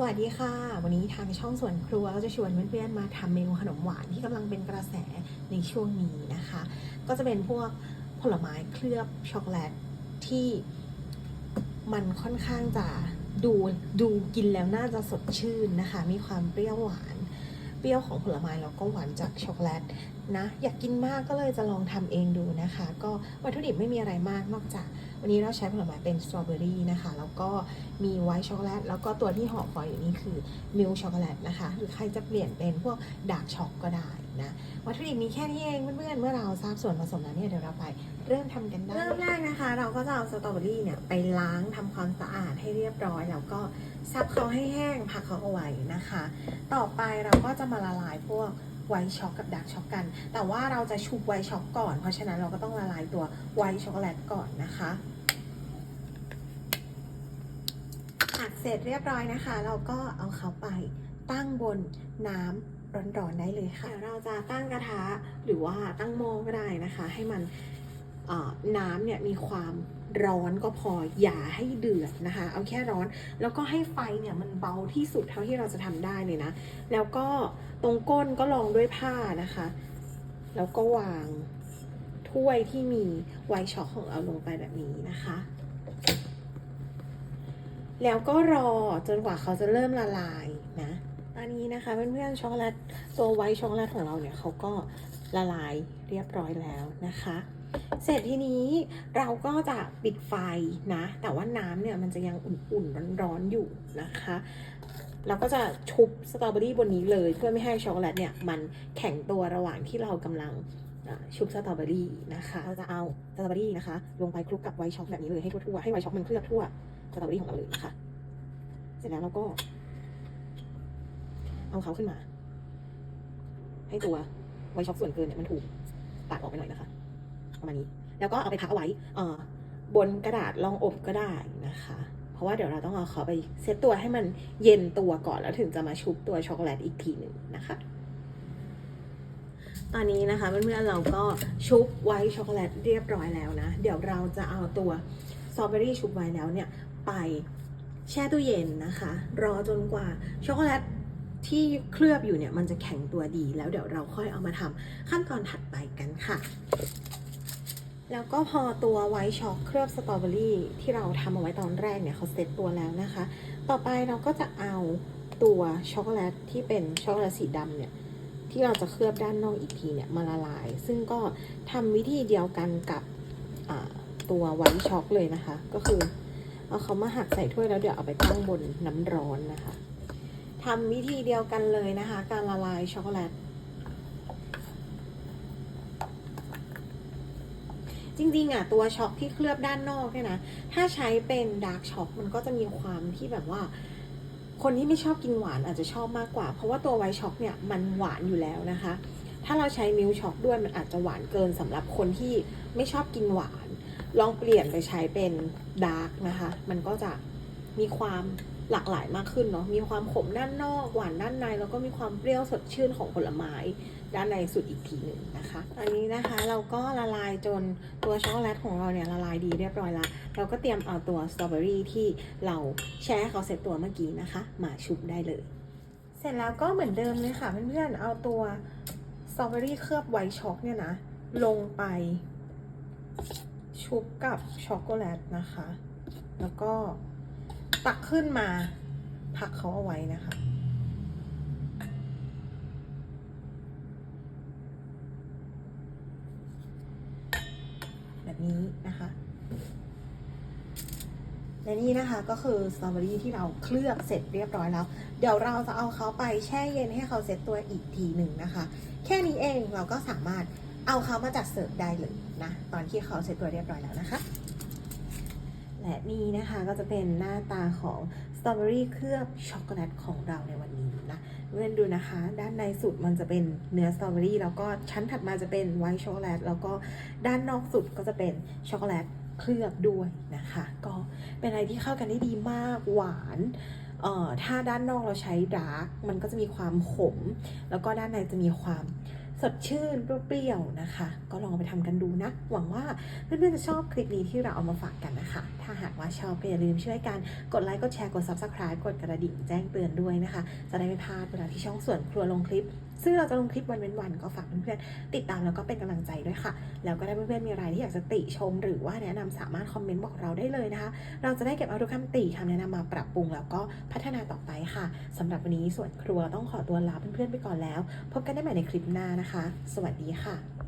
สวัสดีค่ะ วันนี้ทางช่องส่วนครัวก็จะชวนเพื่อนๆมาทำเมนูขนมหวานที่กำลังเป็นกระแสในช่วงนี้นะคะ ก็จะเป็นพวกผลไม้เคลือบช็อกโกแลตที่มันค่อนข้างจะดูดูกินแล้วน่าจะสดชื่นนะคะ มีความเปรี้ยวหวาน เปรี้ยวของผลไม้แล้วก็หวานจากช็อกโกแลต นะอยากกินมากก็เลยจะลองทำเองดูนะคะ ก็วัตถุดิบไม่มีอะไรมากนอกจาก วันนี้เราใช้ผลไม้เป็นสตรอเบอรี่นะคะ แล้วก็มีไวท์ช็อกโกแลตแล้วก็ตัวที่ห่อฟอยล์อยู่นี่คือมิลช็อกโกแลตนะคะ หรือใครจะเปลี่ยนเป็นพวกดาร์กช็อกก็ได้นะวัตถุดิบมีแค่นี้เองเพื่อนๆเมื่อเราทราบส่วนผสมแล้วเนี่ยเดี๋ยวเราไปเริ่มทำกันได้เริ่มแรกนะคะ เราก็จะเอาสตรอเบอรี่เนี่ยไปล้างทำความสะอาดให้เรียบร้อยแล้วก็ซับเขาให้แห้งพักเขาเอาไว้นะคะ ต่อไปเราก็จะมาละลายพวก ไวท์ช็อกกับดาร์กช็อกกัน แต่ว่าเราจะชุบไวท์ช็อกก่อน เพราะฉะนั้นเราก็ต้องละลายตัวไวท์ช็อกโกแลตก่อนนะคะหักเสร็จเรียบร้อยนะคะ เราก็เอาเขาไปตั้งบนน้ำร้อนๆได้เลยค่ะเดี๋ยวเราจะตั้งกระทะหรือว่าตั้งหม้อก็ได้นะคะ ให้มัน น้ำเนี่ยมีความร้อนก็พออย่าให้เดือดนะคะ เอาแค่ร้อนแล้วก็ให้ไฟเนี่ยมันเบาที่สุดเท่าที่เราจะทำได้เลยนะ แล้วก็ตรงก้นก็รองด้วยผ้านะคะ แล้วก็วางถ้วยที่มีไวช็อกของเราลงไปแบบนี้นะคะ แล้วก็รอจนกว่าเขาจะเริ่มละลายนะตอนนี้นะคะเพื่อนๆช็อกโกแลตตัวไวช็อกโกแลตของเราเนี่ยเขาก็ละลายเรียบร้อยแล้วนะคะ เสร็จทีนี้เราก็จะปิดไฟนะ แต่ว่าน้ำเนี่ยมันจะยังอุ่นๆร้อนๆอยู่นะคะ เราก็จะชุบสตรอเบอรี่บนนี้เลยเพื่อไม่ให้ช็อกโกแลตเนี่ยมันแข็งตัวระหว่างที่เรากำลังชุบสตรอเบอรี่นะคะเราจะเอาสตรอเบอรี่นะคะ ลงไปคลุกกับไวช็อกแบบนี้เลยให้ทั่วๆให้ไวช็อกมันเคลือบทั่วสตรอเบอรี่ของเราเลยนะคะเสร็จแล้วเราก็ เอาเขาขึ้นมา ให้ตัวไวช็อกส่วนเกินเนี่ยมันถูกตัดออกไปหน่อยนะคะ ประมาณนี้ แล้วก็เอาไปพักเอาไว้บนกระดาษรองอบก็ได้นะคะ เพราะว่าเดี๋ยวเราต้องเอาเขาไปเซตตัวให้มันเย็นตัวก่อนแล้วถึงจะมาชุบตัวช็อกโกแลตอีกทีหนึ่งนะคะ ตอนนี้นะคะเพื่อนๆเราก็ชุบไวท์ช็อกโกแลตเรียบร้อยแล้วนะ เดี๋ยวเราจะเอาตัวสตรอเบอรี่ชุบไว้แล้วเนี่ยไปแช่ตู้เย็นนะคะ รอจนกว่าช็อกโกแลตที่เคลือบอยู่เนี่ยมันจะแข็งตัวดีแล้วเดี๋ยวเราค่อยเอามาทำขั้นตอนถัดไปกันค่ะ แล้วก็พอตัวไวท์ช็อกเคลือบสตรอเบอรี่ที่เราทำเอาไว้ตอนแรกเนี่ยเขาเซตตัวแล้วนะคะ ต่อไปเราก็จะเอาตัวช็อกโกแลตที่เป็นช็อกโกแลตสีดำเนี่ยที่เราจะเคลือบด้านนอกอีกทีเนี่ยมาละลาย ซึ่งก็ทำวิธีเดียวกันกับตัวไวท์ช็อกเลยนะคะ ก็คือเอาเขามาหักใส่ถ้วยแล้วเดี๋ยวเอาไปตั้งบนน้ำร้อนนะคะทำวิธีเดียวกันเลยนะคะ การละลายช็อกโกแลต จริงๆอะตัวช็อกที่เคลือบด้านนอกเนี่ยนะ ถ้าใช้เป็นดาร์กช็อกมันก็จะมีความที่แบบว่า คนที่ไม่ชอบกินหวานอาจจะชอบมากกว่า เพราะว่าตัวไวช็อกเนี่ยมันหวานอยู่แล้วนะคะ ถ้าเราใช้มิลช็อกด้วยมันอาจจะหวานเกินสำหรับคนที่ไม่ชอบกินหวาน ลองเปลี่ยนไปใช้เป็นดาร์กนะคะ มันก็จะมีความ หลากหลายมากขึ้นเนาะมีความขมด้านนอกหวานด้านใน แล้วก็มีความเปรี้ยวสดชื่นของผลไม้ด้านในสุดอีกทีหนึ่งนะคะตอนนี้นะคะเราก็ละลายจนตัวช็อกโกแลตของเราเนี่ยละลายดีเรียบร้อยล้วเราก็เตรียมเอาตัวสตรอเบอรี่ที่เราแช่เขาเสร็จตัวเมื่อกี้นะคะ มาชุบได้เลย เสร็จแล้วก็เหมือนเดิมเลยค่ะเพื่อนๆเอาตัวสตรอเบอรี่เคลือบไวท์ช็อกเนี่ยนะลงไป ชุบกับช็อกโกแลตนะคะ แล้วก็ ตักขึ้นมา พักเขาเอาไว้นะคะแบบนี้นะคะ และนี่นะคะก็คือสตรอเบอรี่ที่เราเคลือบเสร็จเรียบร้อยแล้ว เดี๋ยวเราจะเอาเขาไปแช่เย็นให้เขาเซ็ตตัวอีกทีหนึ่งนะคะ แค่นี้เองเราก็สามารถเอาเขามาจัดเสิร์ฟได้เลยนะ ตอนที่เขาเซ็ตตัวเรียบร้อยแล้วนะคะ และนี่นะคะก็จะเป็นหน้าตาของสตรอเบอรี่เคลือบช็อกโกแลตของเราในวันนี้นะเพื่อนดูนะคะ ด้านในสุดมันจะเป็นเนื้อสตรอเบอรี่แล้วก็ชั้นถัดมาจะเป็นไวท์ช็อกโกแลตแล้วก็ด้านนอกสุดก็จะเป็นช็อกโกแลตเคลือบด้วยนะคะ ก็เป็นอะไรที่เข้ากันได้ดีมากหวานเอ่อถ้าด้านนอกเราใช้ดาร์กมันก็จะมีความขม แล้วก็ด้านในจะมีความ สดชื่นเปรี้ยวๆนะคะ ก็ลองไปทำกันดูนะ หวังว่าเพื่อนๆจะชอบคลิปนี้ที่เราเอามาฝากกันนะคะ ถ้าหากว่าชอบก็อย่าลืมช่วยกันกดไลค์กดแชร์กด subscribe กดกระดิ่งแจ้งเตือนด้วยนะคะ จะได้ไม่พลาดเวลาที่ช่องส่วนครัวลงคลิป ซึ่งเราจะลงคลิปวันเว้นวันก็ฝากเพื่อนๆติดตามแล้วก็เป็นกำลังใจด้วยค่ะ แล้วก็ได้เพื่อนๆมีอะไรที่อยากจะติชม หรือว่าแนะนำสามารถคอมเมนต์บอกเราได้เลยนะคะ เราจะได้เก็บเอาทุกคำติคำแนะนำมาปรับปรุงแล้วก็พัฒนาต่อไปค่ะสำหรับวันนี้ส่วนครัวต้องขอตัวลาเพื่อนๆไปก่อนแล้ว พบกันได้ใหม่ในคลิปหน้านะคะ สวัสดีค่ะ